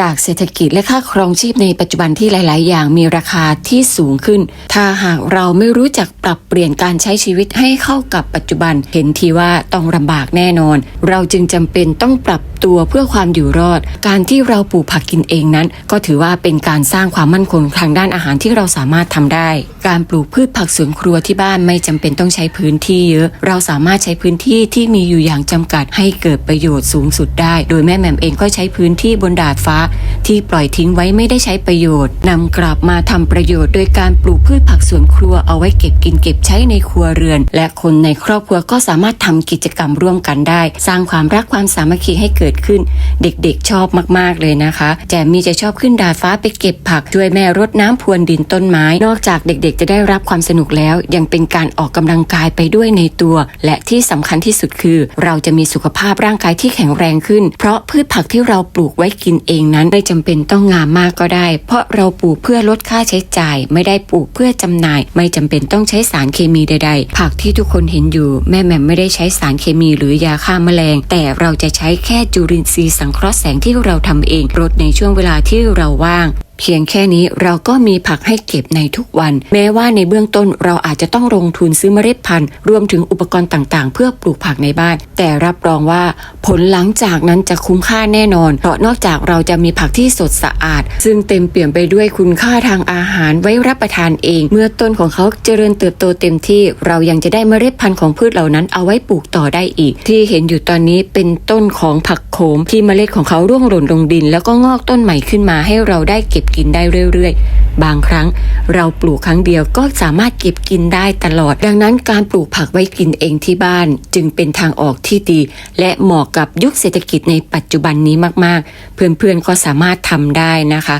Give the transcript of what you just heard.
จากเศรษฐกิจและค่าครองชีพในปัจจุบันที่หลาย ๆ อย่างมีราคาที่สูงขึ้น ถ้าหากเราไม่รู้จักปรับเปลี่ยนการใช้ชีวิตให้เข้ากับปัจจุบัน เห็นทีว่าต้องลำบากแน่นอน เราจึงจำเป็นต้องปรับตัวเพื่อความอยู่รอด การที่เราปลูกผักกินเองนั้น ก็ถือว่าเป็นการสร้างความมั่นคงทางด้านอาหารที่เราสามารถทำได้ การปลูกพืชผักสวนครัวที่บ้านไม่จำเป็นต้องใช้พื้นที่เยอะ เราสามารถใช้พื้นที่ที่มีอยู่อย่างจำกัดให้เกิดประโยชน์สูงสุดได้ โดยแม่แหม่มเองก็ใช้พื้นที่บนดาดฟ้าที่ปล่อยทิ้งไว้ไม่ได้ใช้ประโยชน์นำกลับมาทำประโยชน์ โดยการปลูกพืชผักสวนครัวเอาไว้เก็บกินเก็บใช้ในครัวเรือน และคนในครอบครัวก็สามารถทำกิจกรรมร่วมกันได้ สร้างความรักความสามัคคีให้เกิดขึ้น เด็กๆชอบมากๆเลยนะคะแจมมีจะชอบขึ้นดาดฟ้าไปเก็บผักช่วยแม่รดน้ำพรวนดินต้นไม้ นอกจากเด็กๆ จะได้รับความสนุกแล้ว ยังเป็นการออกกำลังกายไปด้วยในตัว และที่สำคัญที่สุดคือ เราจะมีสุขภาพร่างกายที่แข็งแรงขึ้น เพราะพืชผักที่เราปลูกไว้กินเองนั้นไม่จำเป็นต้องงามมากก็ได้ เพราะเราปลูกเพื่อลดค่าใช้จ่าย ไม่ได้ปลูกเพื่อจำหน่าย ไม่จำเป็นต้องใช้สารเคมีใด ๆ ผักที่ทุกคนเห็นอยู่ แม่แหม่มไม่ได้ใช้สารเคมีหรือยาฆ่าแมลง แต่เราจะใช้แค่จุลินทรีย์สังเคราะห์แสงที่เราทำเองรดในช่วงเวลาที่เราว่าง เพียงแค่นี้เราก็มีผักให้เก็บในทุกวัน แม้ว่าในเบื้องต้นเราอาจจะต้องลงทุนซื้อเมล็ดพันธุ์ รวมถึงอุปกรณ์ต่างๆ เพื่อปลูกผักในบ้าน แต่รับรองว่าผลหลังจากนั้นจะคุ้มค่าแน่นอน เพราะนอกจากเราจะมีผักที่สดสะอาด ซึ่งเต็มเปี่ยมไปด้วยคุณค่าทางอาหารไว้รับประทานเอง เมื่อต้นของเขาเจริญเติบโตเต็มที่ เรายังจะได้เมล็ดพันธุ์ของพืชเหล่านั้นเอาไว้ปลูกต่อได้อีก ที่เห็นอยู่ตอนนี้เป็นต้นของผัก โขมที่เมล็ดของเขาร่วงหล่นลงดิน แล้วก็งอกต้นใหม่ขึ้นมาให้เราได้เก็บกินได้เรื่อยๆ บางครั้งเราปลูกครั้งเดียวก็สามารถเก็บกินได้ตลอด ดังนั้นการปลูกผักไว้กินเองที่บ้าน จึงเป็นทางออกที่ดี และเหมาะกับยุคเศรษฐกิจในปัจจุบันนี้มากๆ เพื่อนๆก็สามารถทำได้นะคะ